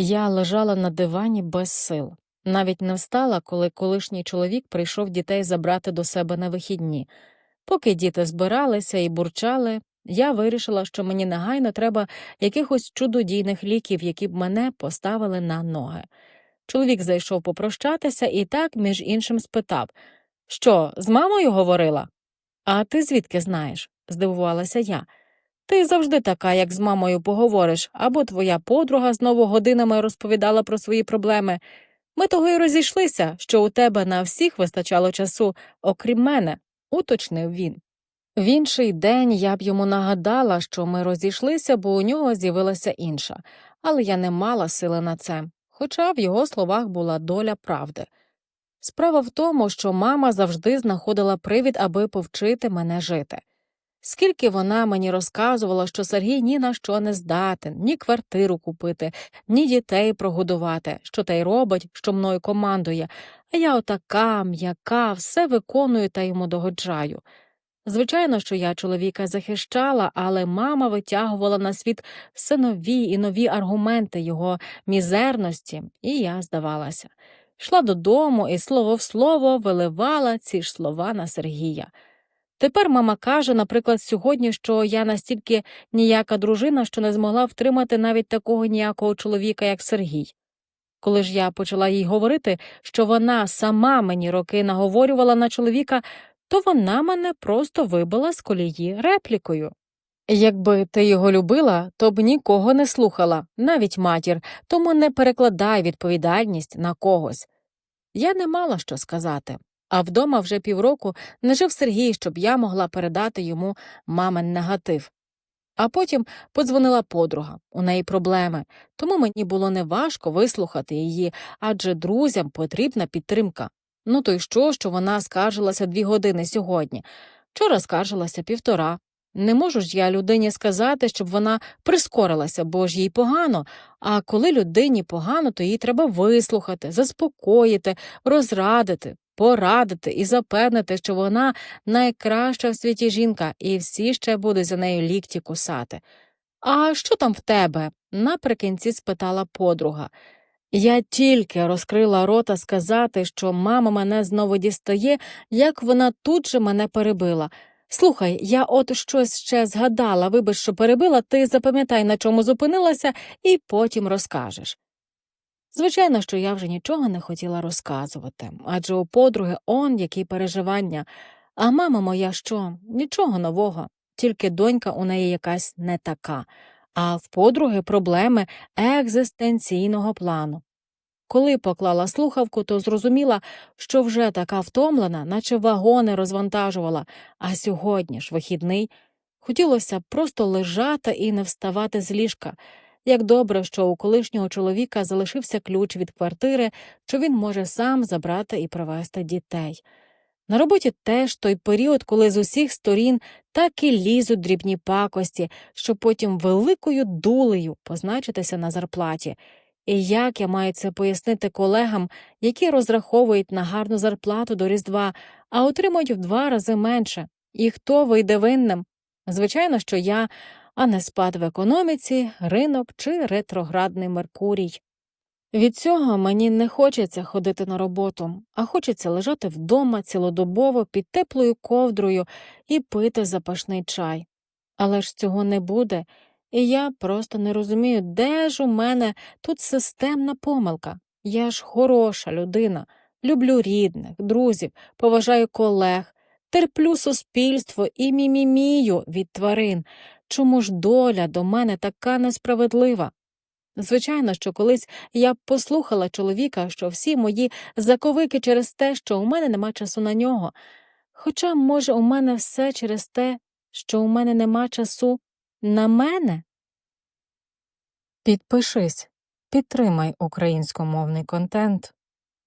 Я лежала на дивані без сил. Навіть не встала, коли колишній чоловік прийшов дітей забрати до себе на вихідні. Поки діти збиралися і бурчали, я вирішила, що мені негайно треба якихось чудодійних ліків, які б мене поставили на ноги. Чоловік зайшов попрощатися і так, між іншим, спитав Що, з мамою говорила? А ти звідки знаєш? здивувалася я. Ти завжди така, як з мамою поговориш, або твоя подруга знову годинами розповідала про свої проблеми. Ми того й розійшлися, що у тебе на всіх вистачало часу, окрім мене, уточнив він. В інший день я б йому нагадала, що ми розійшлися, бо у нього з'явилася інша, але я не мала сили на це, хоча в його словах була доля правди. Справа в тому, що мама завжди знаходила привід, аби повчити мене жити. Скільки вона мені розказувала, що Сергій ні на що не здатен, ні квартиру купити, ні дітей прогодувати, що та й робить, що мною командує, а я отака, м'яка, все виконую та йому догоджаю. Звичайно, що я чоловіка захищала, але мама витягувала на світ все нові і нові аргументи його мізерності, і я здавалася. Йшла додому і слово в слово виливала ці ж слова на Сергія. Тепер мама каже, наприклад, сьогодні, що я настільки ніяка дружина, що не змогла втримати навіть такого ніякого чоловіка, як Сергій. Коли ж я почала їй говорити, що вона сама мені роки наговорювала на чоловіка, то вона мене просто вибила з колії реплікою. Якби ти його любила, то б нікого не слухала, навіть матір, тому не перекладай відповідальність на когось. Я не мала що сказати, а вдома вже півроку не жив Сергій, щоб я могла передати йому мамин негатив. А потім подзвонила подруга, у неї проблеми, тому мені було неважко вислухати її, адже друзям потрібна підтримка. Ну то й що, що вона скаржилася дві години сьогодні. Вчора скаржилася півтора. Не можу ж я людині сказати, щоб вона прискорилася, бо ж їй погано. А коли людині погано, то їй треба вислухати, заспокоїти, розрадити, порадити і запевнити, що вона найкраща в світі жінка, і всі ще будуть за нею лікті кусати. А що там в тебе? наприкінці спитала подруга. Я тільки розкрила рота сказати, що мама мене знову дістає, як вона тут же мене перебила. Слухай, я от щось ще згадала, вибач, що перебила, ти запам'ятай, на чому зупинилася, і потім розкажеш. Звичайно, що я вже нічого не хотіла розказувати, адже у подруги он які переживання, а мама моя що, нічого нового, тільки донька у неї якась не така, а в подруги проблеми екзистенційного плану. Коли поклала слухавку, то зрозуміла, що вже така втомлена, наче вагони розвантажувала, а сьогодні ж вихідний. Хотілося просто лежати і не вставати з ліжка. Як добре, що у колишнього чоловіка залишився ключ від квартири, що він може сам забрати і привезти дітей. На роботі теж той період, коли з усіх сторін так і лізуть дрібні пакості, щоб потім великою дулею позначитися на зарплаті. І як я маю це пояснити колегам, які розраховують на гарну зарплату до Різдва, а отримують в два рази менше, і хто вийде винним? Звичайно, що я, а не спад в економіці, ринок чи ретроградний Меркурій. Від цього мені не хочеться ходити на роботу, а хочеться лежати вдома цілодобово під теплою ковдрою і пити запашний чай. Але ж цього не буде, і я просто не розумію, де ж у мене тут системна помилка. Я ж хороша людина, люблю рідних, друзів, поважаю колег, терплю суспільство і мімімію від тварин. Чому ж доля до мене така несправедлива? Звичайно, що колись я б послухала чоловіка, що всі мої заковики через те, що у мене нема часу на нього. Хоча, може, у мене все через те, що у мене нема часу на мене? Підпишись, підтримай українськомовний контент.